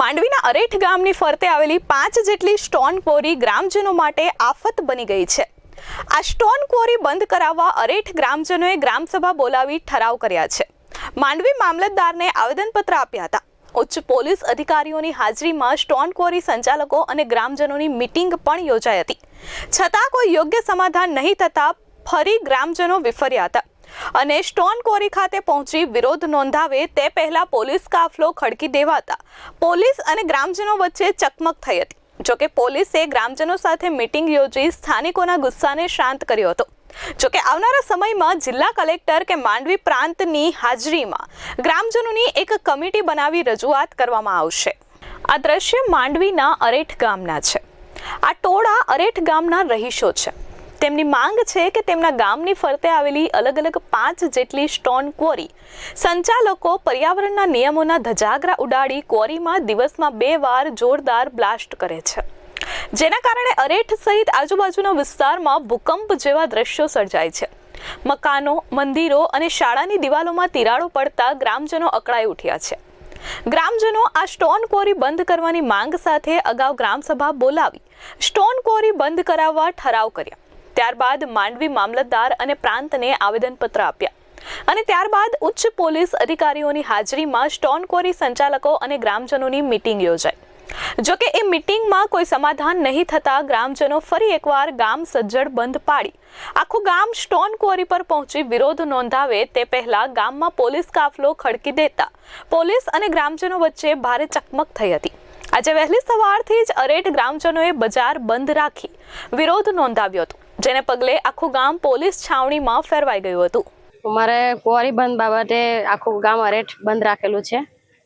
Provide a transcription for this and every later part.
માંડવીના અરેઠ ગામની ફરતે આવેલી પાંચ જેટલી સ્ટોન ક્વોરી ગ્રામજનો માટે આફત બની ગઈ છે. આ સ્ટોન ક્વોરી બંધ કરાવવા અરેઠ ગ્રામજનોએ ગ્રામસભા બોલાવી ઠરાવ કર્યા છે. માંડવી મામલતદારને આવેદનપત્ર આપ્યા હતા. ઉચ્ચ પોલીસ અધિકારીઓની હાજરીમાં સ્ટોન ક્વોરી સંચાલકો અને ગ્રામજનોની મિટિંગ પણ યોજાઈ હતી. છતાં કોઈ યોગ્ય સમાધાન નહીં થતાં ફરી ગ્રામજનો વિફર્યા હતા. અને સ્ટોન કોરી ખાતે પહોંચી વિરોધ નોંધાવે તે પહેલા પોલીસ કાફલો ખડકી દેવાતા. પોલીસ અને ગ્રામજનો વચ્ચે ચકમક થઈ હતી. જોકે પોલીસે ગ્રામજનો સાથે મિટિંગ યોજી સ્થાનિકોના ગુસ્સાને શાંત કર્યો હતો. જોકે આવનારા સમયમાં જિલ્લા કલેક્ટર કે માંડવી પ્રાંતની હાજરીમાં ગ્રામજનોની એક કમિટી બનાવી રજૂઆત કરવામાં આવશે. આ દ્રશ્ય માંડવીના અરેઠ ગામના છે. આ ટોળા અરેઠ ગામના રહીશો છે. તેમની માંગ છે કે તેમના ગામની ફરતે આવેલી અલગ અલગ પાંચ જેટલી સ્ટોન ક્વોરી સંચાલકો પર્યાવરણના નિયમોના ધજાગરા ઉડાડી ક્વોરીમાં દિવસમાં બે વાર જોરદાર બ્લાસ્ટ કરે છે. જેના કારણે અરેઠ સહિત આજુબાજુના વિસ્તારમાં ભૂકંપ જેવા દ્રશ્યો સર્જાય છે. મકાનો, મંદિરો અને શાળાની દિવાલોમાં તિરાડો પડતા ગ્રામજનો અકળાઈ ઉઠ્યા છે. ગ્રામજનો આ સ્ટોન કોરી બંધ કરવાની માંગ સાથે અગાઉ ગ્રામસભા બોલાવી સ્ટોન કોરી બંધ કરાવવા ઠરાવ કર્યા. ત્યારબાદ માંડવી મામલતદાર અને પ્રાંતને આવેદનપત્ર આપ્યા. અને ત્યારબાદ ઉચ્ચ પોલીસ અધિકારીઓની હાજરીમાં સ્ટોન કોરી સંચાલકો અને ગ્રામજનોની મિટિંગ યોજાઈ. જોકે એ મિટિંગમાં કોઈ સમાધાન નહીં થતા ગ્રામજનો ફરી એકવાર ગામ સજ્જડ બંધ પાડી. આખું ગામ સ્ટોન કોરી પર પહોંચી વિરોધ નોંધાવે તે પહેલા ગામમાં પોલીસ કાફલો ખડકી દેતા પોલીસ અને ગ્રામજનો વચ્ચે ભારે ચકમક થઈ હતી. આજે વહેલી સવારથી જ અરેટ ગ્રામજનોએ બજાર બંધ રાખી વિરોધ નોંધાવ્યો હતો. જેને પગલે આખું ગામ પોલીસ છાવણીમાં ફેરવાઈ ગયું હતું. અમારે કુંવારી બંધ બાબતે આખું ગામ અરેઠ બંધ રાખેલું છે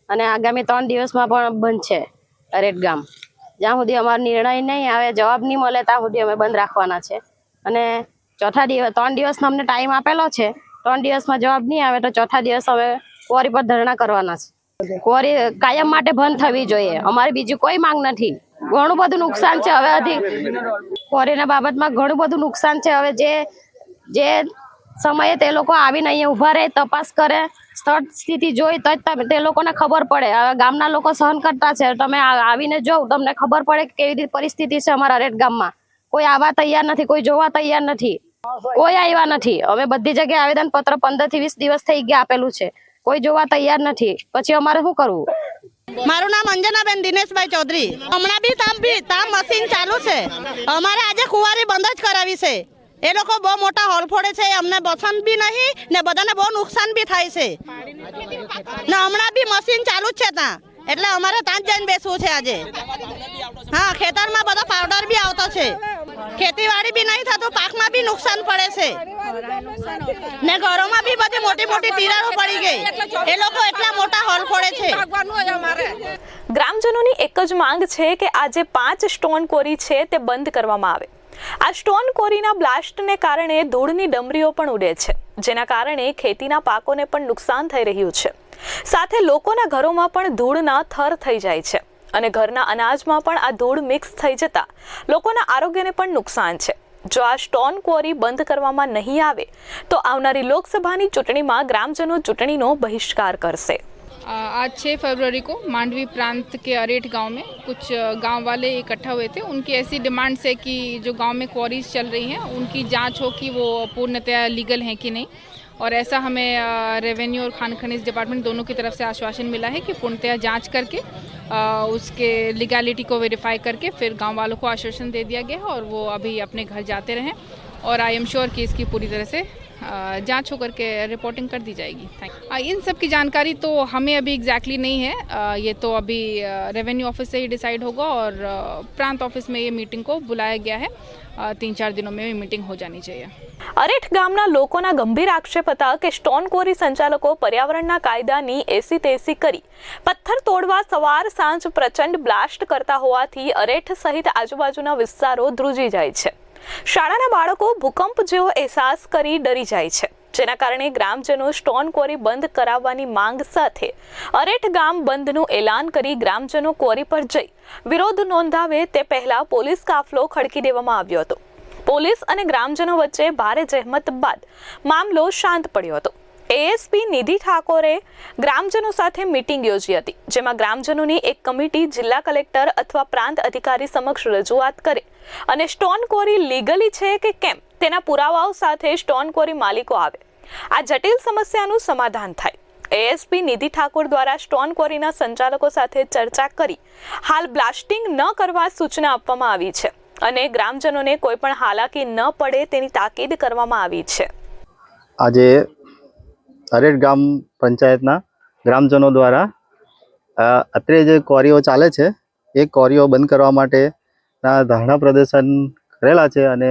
અને આગામી ત્રણ દિવસમાં પણ બંધ છે અરેઠ ગામ. જ્યાં સુધી અમારો નિર્ણય નહીં આવે, જવાબ નહીં મળે, ત્યાં સુધી અમે બંધ રાખવાના છે. અને ચોથા દિવસ, ત્રણ દિવસનો અમને ટાઈમ આપેલો છે, ત્રણ દિવસમાં જવાબ નહીં આવે તો ચોથા દિવસ અમે કુંવારી પર ધરણા કરવાના છે. કુંવારી કાયમ માટે બંધ થવી જોઈએ. અમારી બીજી કોઈ માંગ નથી. ઘણું બધું નુકસાન છે. હવે અધિક ક્વોરીના બાબતમાં ઘણું બધું નુકસાન છે. હવે જે જે સમયે તે લોકો આવીને અહીંયા ઊભા રહે, તપાસ કરે, સ્થળ સ્થિતિ જોઈ તો જ તે લોકોને ખબર પડે. હવે ગામના લોકો સહન કરતા છે. તમે આવીને જોવ, તમને ખબર પડે કે કેવી રીતે પરિસ્થિતિ છે અમારા રેડ ગામમાં. કોઈ આવવા તૈયાર નથી, કોઈ જોવા તૈયાર નથી. કોઈ આવ્યા નથી. અમે બધી જગ્યાએ આવેદન પત્ર પંદરથી વીસ દિવસ થઈ ગયા આપેલું છે. કોઈ જોવા તૈયાર નથી. પછી અમારે શું કરવું? મારું નામ અંજનાબેન દિનેશભાઈ ચૌધરી. હમણાં બી તામ બી તામ મશીન ચાલુ છે. અમારે આજે કુંવારી બંધ જ કરાવી છે. એ લોકો બહુ મોટા હોલ ફોડે છે, અમને પસંદ બી નહીં, ને બધાને બહુ નુકસાન બી થાય છે. ને હમણાં બી મશીન ચાલુ જ છે ત્યાં. એટલે અમારે ત્યાં જ જઈને બેસવું છે આજે. હા, ખેતરમાં બધો પાવડર બી આવતો છે ખેતીવાડી થતું પાકમાં બી નુકસાન પડે છે. ને ઘરોમાં બી બધી મોટી મોટી તિરાડો પડી ગઈ. એ લોકો એટલા મોટા હોલ ફોડે છે. ગ્રામજનોની એક જ માંગ છે કે આ જે પાંચ સ્ટોન કોરી છે તે બંધ કરવામાં આવે. આ સ્ટોન કોરીના બ્લાસ્ટને કારણે ધૂળની ડમરીઓ પણ ઉડે છે, જેના કારણે ખેતીના પાકોને પણ નુકસાન થઈ રહ્યું છે. સાથે લોકોના ઘરોમાં પણ ધૂળના થર થઈ જાય છે અને ઘરના અનાજમાં પણ આ ધૂળ મિક્સ થઈ જતા લોકોના આરોગ્યને પણ નુકસાન છે. જો આ સ્ટોન ક્વોરી બંધ કરવામાં નહીં આવે તો આવનારી લોકસભાની ચૂંટણીમાં ગ્રામજનો ચૂંટણીનો બહિષ્કાર કરશે आ, आज छः फरवरी को मांडवी प्रांत के अरेठ गांव में कुछ अ, गांव वाले इकट्ठा हुए थे उनकी ऐसी डिमांड्स है कि जो गांव में क्वारीज चल रही हैं उनकी जांच हो कि वो पूर्णतया लीगल हैं कि नहीं और ऐसा हमें रेवेन्यू और खान खनिज डिपार्टमेंट दोनों की तरफ से आश्वासन मिला है कि पूर्णतया जांच करके अ, उसके लीगैलिटी को वेरीफाई करके फिर गांव वालों को आश्वासन दे दिया गया है और वो अभी अपने घर जाते रहें और आई एम श्योर कि इसकी पूरी तरह से अ, जांच होकर के रिपोर्टिंग कर दी जाएगी थैंक यू इन सब की जानकारी तो हमें अभी एग्जैक्टली नहीं है अ, ये तो अभी रेवेन्यू ऑफिस से ही डिसाइड होगा और अ, प्रांत ऑफिस में ये मीटिंग को बुलाया गया है अ, तीन चार दिनों में ये मीटिंग हो जानी चाहिए અરેઠ ગામના લોકોના ગંભીર આક્ષેપ હતા કે સ્ટોન કોરી સંચાલકો પર્યાવરણના કાયદાની એસી તેસી કરી પથ્થર તોડવા સવાર સાંજ પ્રચંડ બ્લાસ્ટ કરતા હોવાથી અરેઠ સહિત આજુબાજુના વિસ્તારો ધ્રુજી જાય છે શાળાના બાળકો ભૂકંપ જેવો અહેસાસ કરી ડરી જાય છે. જેના કારણે ગ્રામજનો સ્ટોન કોરી બંધ કરાવવાની માંગ સાથે અરેઠ ગામ બંધનું એલાન કરી ગ્રામજનો કોરી પર જઈ. વિરોધ નોંધાવે તે પહેલા પોલીસ કાફલો ખડકી દેવામાં આવ્યો હતો. પોલીસ અને ગ્રામજનો વચ્ચે ભારે જહેમત બાદ મામલો શાંત પડ્યો હતો. એએસપી નિધિ ઠાકોરે ગ્રામજનો સાથે મીટિંગ યોજી હતી, જેમાં ગ્રામજનોની એક કમિટી જિલ્લા કલેક્ટર અથવા પ્રાંત અધિકારી સમક્ષ રજૂઆત કરે અને સ્ટોન કોરી લીગલી છે કે કેમ તેના પુરાવાઓ સાથે સ્ટોન કોરી માલિકો આવે. આ જટિલ સમસ્યાનું સમાધાન થાય. એએસપી નિધિ ઠાકોર દ્વારા સ્ટોન કોરીના સંચાલકો સાથે ચર્ચા કરી હાલ બ્લાસ્ટિંગ ન કરવા સૂચના આપવામાં આવી છે અને ગ્રામજનોને કોઈ પણ હાલાકી ન પડે તેની તાકીદ કરવામાં આવી છે. આજે અરેડ ગ્રામ પંચાયતના ગ્રામજનો દ્વારા અત્રે જે કોરીઓ ચાલે છે, એ કોરીઓ બંધ કરવા માટેના ધરણા પ્રદર્શન કરેલા છે અને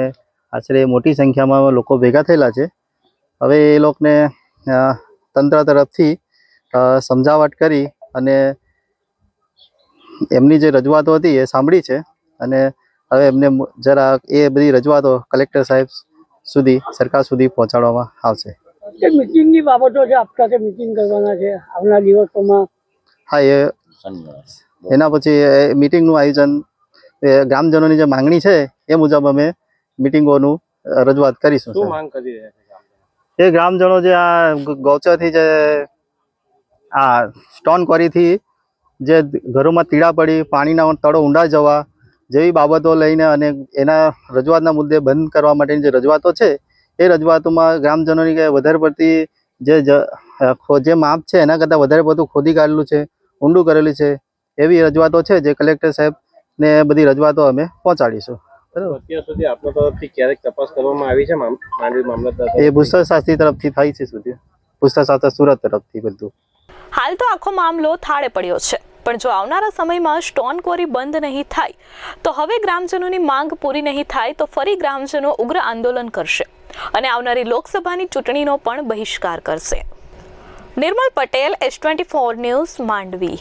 આશરે મોટી સંખ્યામાં લોકો ભેગા થયેલા છે. હવે એ લોકોને તંત્ર તરફથી સમજાવટ કરી અને એમની જે રજૂઆતો હતી એ સાંભળી છે અને હવે એમને જરા એ બધી રજૂઆતો કલેક્ટર સાહેબ સુધી, સરકાર સુધી પહોંચાડવામાં આવશે. જે મિટિંગની બાબતો છે આપ સાથે મિટિંગ કરવાના છે આવનાર દિવસોમાં? હા એ એના પછી મિટિંગનું આયોજન એ ગ્રામજનોની જે માંગણી છે એ મુજબ અમે મિટિંગોનું રજૂઆત કરીશું શું માંગ કરી રહ્યા છે એ ગ્રામજનો જે આ ગૌચરથી જે આ સ્ટોન ક્વોરીથી જે ઘરોમાં તીડા પડી પાણીના તળો ઊંડા જવા જેવી બાબતો લઈને અને એના રજૂઆતના મુદ્દે બંધ કરવા માટેની જે રજૂઆતો છે એ રજૂઆતોમાં ગ્રામજનોની કે વધારે પડતી જે જ- માપ છે એના કરતાં વધારે પડતું ખોદી કાઢેલું છે ઊંડું કરેલું છે એવી રજૂઆતો છે જે કલેક્ટર સાહેબને બધી રજૂઆતો અમે પહોંચાડીશું. બરાબર? અત્યાર સુધી આપણા તરફથી ક્યારેક તપાસ કરવામાં આવી છે મામ- માંડવી મામલતદાર એ? ભૂસ્તર શાસ્ત્રી તરફથી થાય છે સુધી. ભૂસ્તર શાસ્ત્ર સુરત તરફથી બધું. હાલ તો આખો મામલો થાળે પડ્યો છે પણ જો આવનારા સમયમાં સ્ટોન કોરી બંધ નહીં થાય તો હવે ગ્રામજનોની માંગ પૂરી નહીં થાય તો ફરી ગ્રામજનો ઉગ્ર આંદોલન કરશે. અને આવનારી લોકસભાની ચૂંટણીનો પણ બહિષ્કાર કરશે. Nirmal Patel S twenty four news Mandvi.